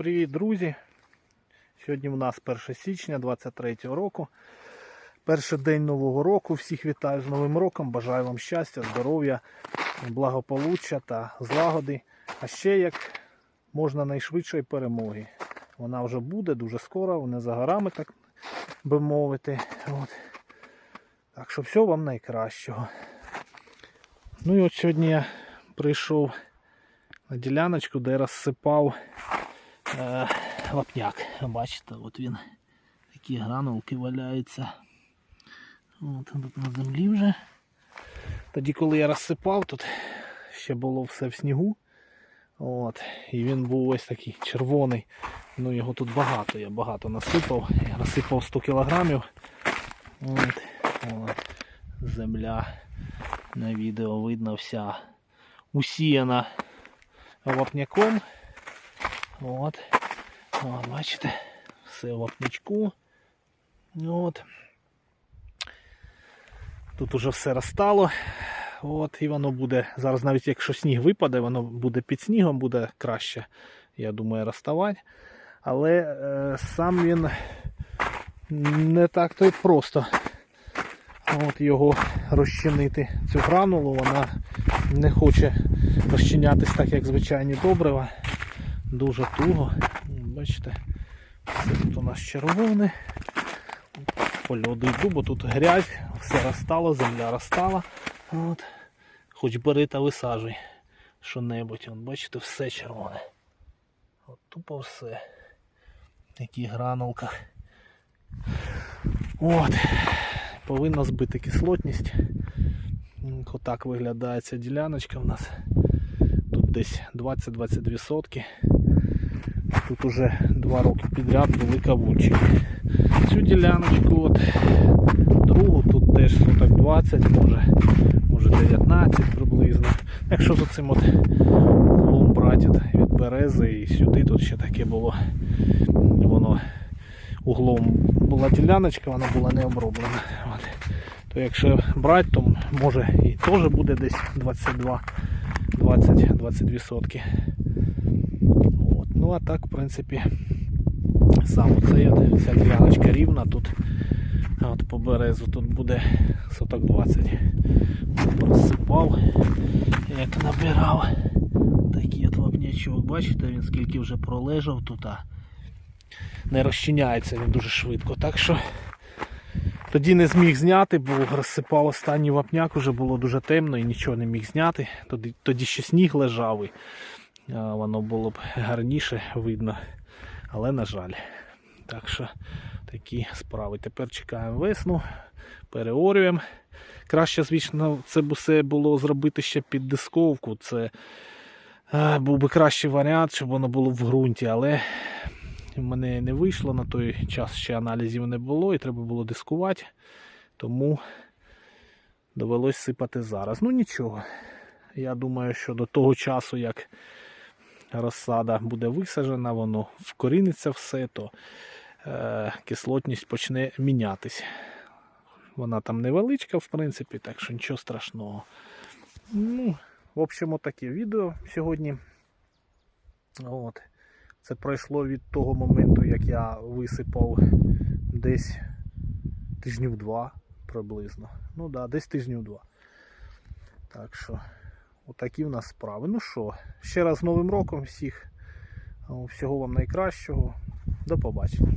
Привіт, друзі! Сьогодні в нас 1 січня 23 року. Перший день нового року. Всіх вітаю з Новим роком. Бажаю вам щастя, здоров'я, благополуччя та злагоди. А ще як можна найшвидшої перемоги. Вона вже буде дуже скоро, не за горами, так би мовити. От. Так що все вам найкращого. Ну і от сьогодні я прийшов на діляночку, де розсипав е, лапняк. Бачите, от він такі гранулки валяються. От тут на землі вже. Тоді, коли я розсипав, тут ще було все в снігу. От, І він був ось такий червоний. Ну його тут багато, я багато насипав. Я насипав 100 кілограмів. От, от, земля на відео видно вся усіяна вапняком. От. От, бачите, все в вапнячку. От. Тут уже все розстало. От, і воно буде, зараз навіть якщо сніг випаде, воно буде під снігом, буде краще, я думаю, розставати. Але е, сам він не так то й просто. От його розчинити. Цю гранулу, вона не хоче розчинятись так, як звичайні добрива. Дуже туго. Бачите, все тут у нас червоне. По льоду йду, тут грязь, все розстало, земля розстала. От. Хоч бери та висаджуй що-небудь. Бачите, все червоне. От тупо все. В таких гранулках. От. Повинна збити кислотність. Отак виглядає ця діляночка в нас. Тут десь 20-22 сотки. Тут уже два роки підряд були кавунчики. Цю діляночку, от, другу, тут теж соток 20, може, може 19 приблизно. Якщо за цим от углом брати від берези і сюди, тут ще таке було. Воно углом була діляночка, вона була не оброблена. От. То якщо брати, то може і теж буде десь 22 20-22 сотки. Ну а так, в принципі, сам цей от, ця діляночка рівна, тут от по березу тут буде соток 20. Розсипав, як набирав. Такий от вапнячок, бачите, він скільки вже пролежав тут, а не розчиняється він дуже швидко. Так що тоді не зміг зняти, бо розсипав останній вапняк, вже було дуже темно і нічого не міг зняти. Тоді, тоді ще сніг лежав і воно було б гарніше видно. Але на жаль. Так що такі справи. Тепер чекаємо весну, переорюємо. Краще, звісно, це б все було зробити ще під дисковку. Це був би кращий варіант, щоб воно було в ґрунті, але в мене не вийшло на той час ще аналізів не було і треба було дискувати. Тому довелось сипати зараз. Ну нічого. Я думаю, що до того часу, як розсада буде висаджена, воно вкоріниться все, то е, кислотність почне мінятись. Вона там невеличка, в принципі, так що нічого страшного. Ну, в общем, таке відео сьогодні. От. Це пройшло від того моменту, як я висипав десь тижнів два приблизно. Ну так, да, десь тижнів два. Так що, отакі в нас справи. Ну що, ще раз з Новим роком всіх. Всього вам найкращого. До побачення.